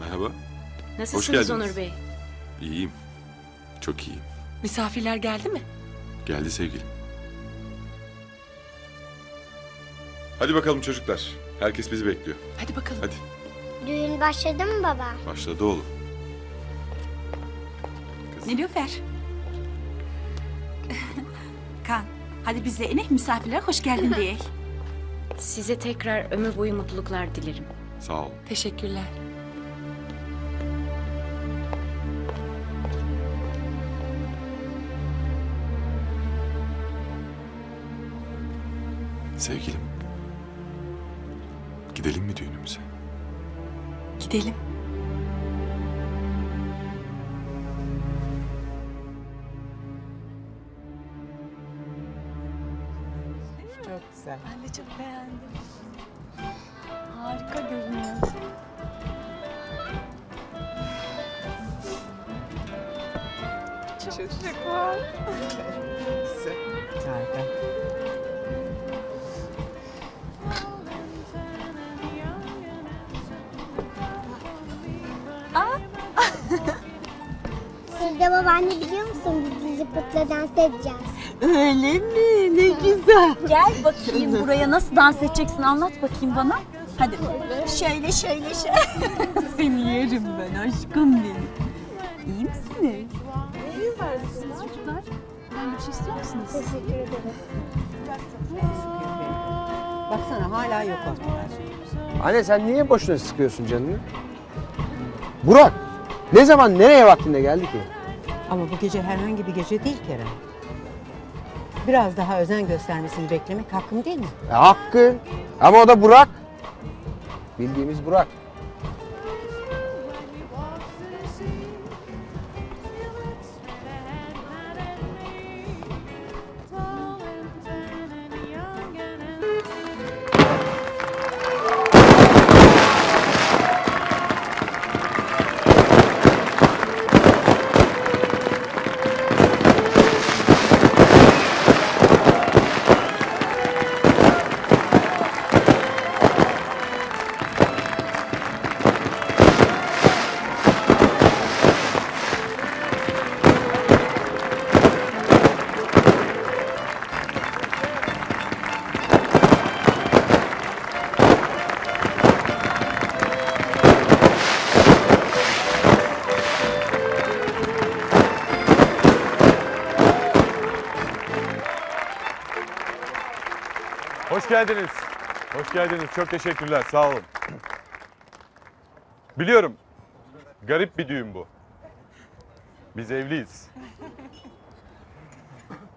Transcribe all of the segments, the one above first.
Merhaba. Nasılsınız geldiniz. Onur Bey? İyiyim. Çok iyiyim. Misafirler geldi mi? Geldi sevgilim. Hadi bakalım çocuklar. Herkes bizi bekliyor. Hadi bakalım. Hadi. Düğün başladı mı baba? Başladı oğlum. Nilüfer. kan, hadi biz de inek misafirlere hoş geldin diye. Size tekrar ömür boyu mutluluklar dilerim. Sağ ol. Teşekkürler. Sevgilim. Gidelim mi düğünümüze? Gidelim. Çok güzel. Ben de çok beğendim. Harika görünüyor. Çocuk var. Güzel. Harika. Sevde babaanne biliyor musun biz zıpıtla dans edeceğiz. Öyle mi? Ne güzel. Gel bakayım buraya nasıl dans edeceksin anlat bakayım bana. Hadi. Şöyle şöyle şöyle. Seni yerim ben aşkım benim. İyi misiniz? İyi varsınız çocuklar. Ben bir şey istiyor musunuz? Teşekkür ederiz. Baksana hala yok ortalar. Anne sen niye boşuna sıkıyorsun canını? Burak, ne zaman nereye vaktinde geldi ki? Ama bu gece herhangi bir gece değil Kerem. Biraz daha özen göstermesini beklemek hakkım değil mi? E, hakkı. Ama o da Burak. Bildiğimiz Burak. Geldiniz. Hoş geldiniz. Çok teşekkürler. Sağ olun. Biliyorum. Garip bir düğün bu. Biz evliyiz.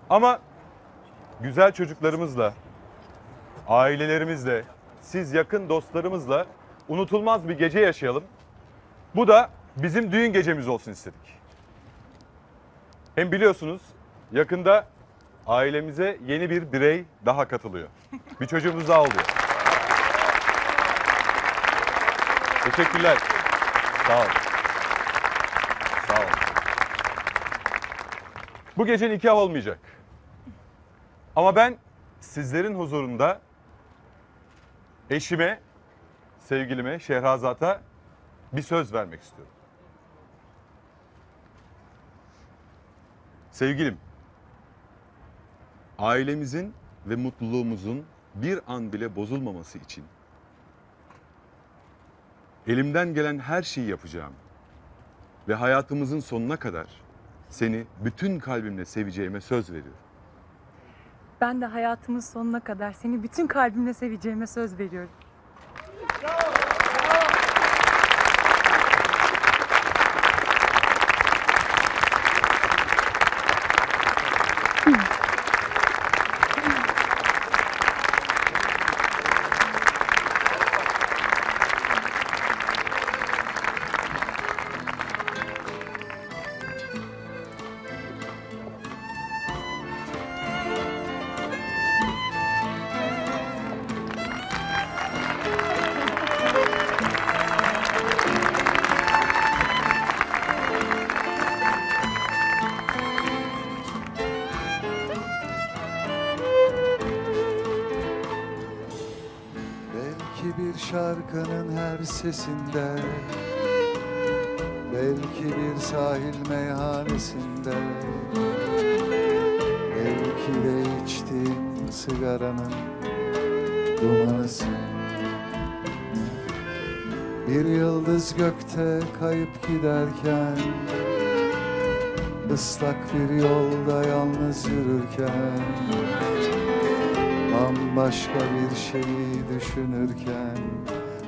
Ama güzel çocuklarımızla, ailelerimizle, siz yakın dostlarımızla unutulmaz bir gece yaşayalım. Bu da bizim düğün gecemiz olsun istedik. Hem biliyorsunuz yakında ailemize yeni bir birey daha katılıyor. Bir çocuğumuz daha oluyor. Teşekkürler. Sağ olun. Sağ olun. Bu gece nikah olmayacak. Ama ben sizlerin huzurunda eşime, sevgilime, Şehrazat'a bir söz vermek istiyorum. Sevgilim, ailemizin ve mutluluğumuzun bir an bile bozulmaması için elimden gelen her şeyi yapacağım ve hayatımızın sonuna kadar seni bütün kalbimle seveceğime söz veriyorum. Ben de hayatımın sonuna kadar seni bütün kalbimle seveceğime söz veriyorum. Belki bir şarkının her sesinde Belki bir sahil meyhanesinde Belki de içtiğin sigaranın dumanısın Bir yıldız gökte kayıp giderken ıslak bir yolda yalnız yürürken Bambaşka bir şeyi düşünürken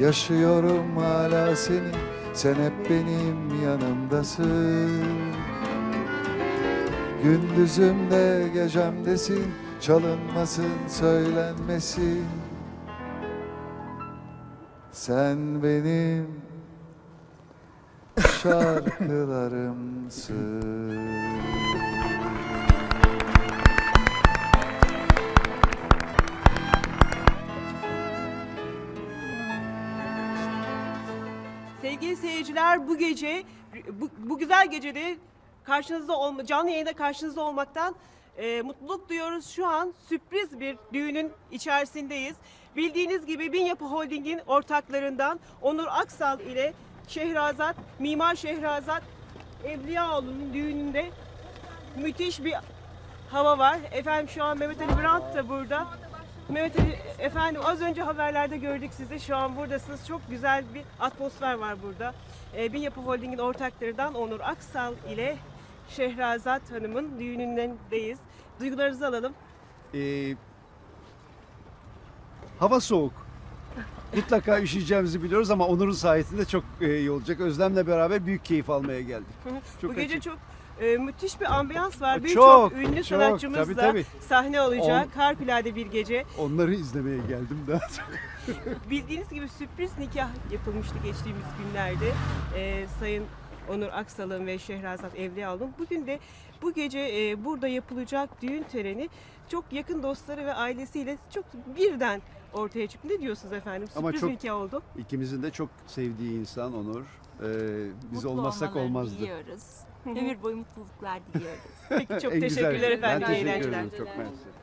Yaşıyorum hala seni Sen hep benim yanımdasın. Gündüzümde gecemdesin Çalınmasın söylenmesin. Sen benim şarkılarımsın Sevgili seyirciler bu gece bu, bu güzel gecede karşınızda olma, canlı yayında karşınızda olmaktan e, mutluluk duyuyoruz. Şu an sürpriz bir düğünün içerisindeyiz. Bildiğiniz gibi Bin Yapı Holding'in ortaklarından Onur Aksal ile Şehrazat, Mimar Şehrazat Evliyaoğlu'nun düğününde müthiş bir hava var. Efendim şu an Mehmet Ali Brandt da burada. Mehmet Ali efendim az önce haberlerde gördük sizi. Şu an buradasınız. Çok güzel bir atmosfer var burada. Ee, Bin Yapı Holding'in ortaklarından Onur Aksal ile Şehrazat Hanım'ın düğünündeyiz. Duygularınızı alalım. Ee, hava soğuk. Mutlaka üşüyeceğimizi biliyoruz ama Onur'un sayesinde çok e, iyi olacak. Özlem'le beraber büyük keyif almaya geldik. Çok Bu gece açık. çok e, müthiş bir ambiyans var. Çok, Birçok ünlü çok. sanatçımız Tabii, da tabii. sahne alacak. Harikulade bir gece. Onları izlemeye geldim daha çok. Bildiğiniz gibi sürpriz nikah yapılmıştı geçtiğimiz günlerde. Ee, Sayın Onur Aksal'ın ve Şehrazat Evliyaoğlu'nun. Bugün de bu gece e, burada yapılacak düğün töreni çok yakın dostları ve ailesiyle çok birden ortaya çıktı. Ne diyorsunuz efendim? Ama Sürpriz çok- nikah oldu. İkimizin de çok sevdiği insan Onur. Ee, biz Mutlu olmazsak olmalarını olmazdı. diliyoruz. Ömür boyu mutluluklar diliyoruz. Peki çok En güzel. teşekkürler efendim. Ben İyi teşekkür eğlenceler. ederim. Çok mersi.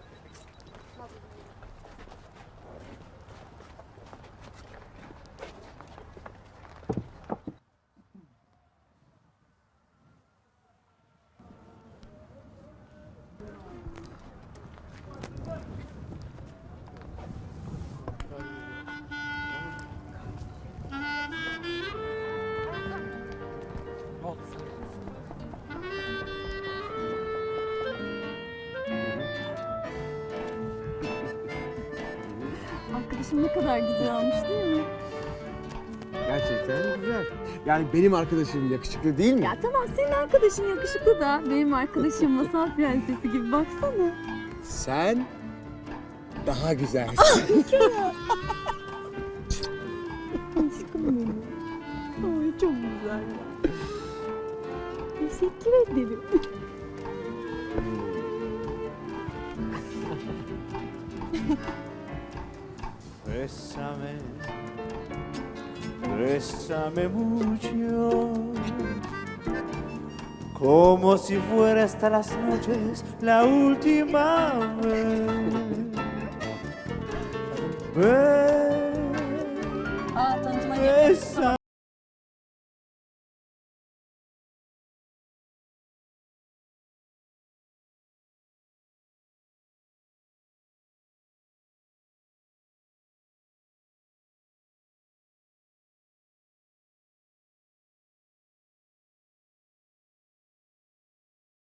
arkadaşım ne kadar güzel olmuş değil mi? Gerçekten güzel. Yani benim arkadaşım yakışıklı değil mi? Ya tamam senin arkadaşın yakışıklı da benim arkadaşım masal prensesi gibi baksana. Sen daha güzelsin. Ah, Aşkım benim. Ay çok güzel ya. Teşekkür ederim. Bésame, bésame mucho, como si fuera hasta las noches la última vez. Tanıtıma bésame.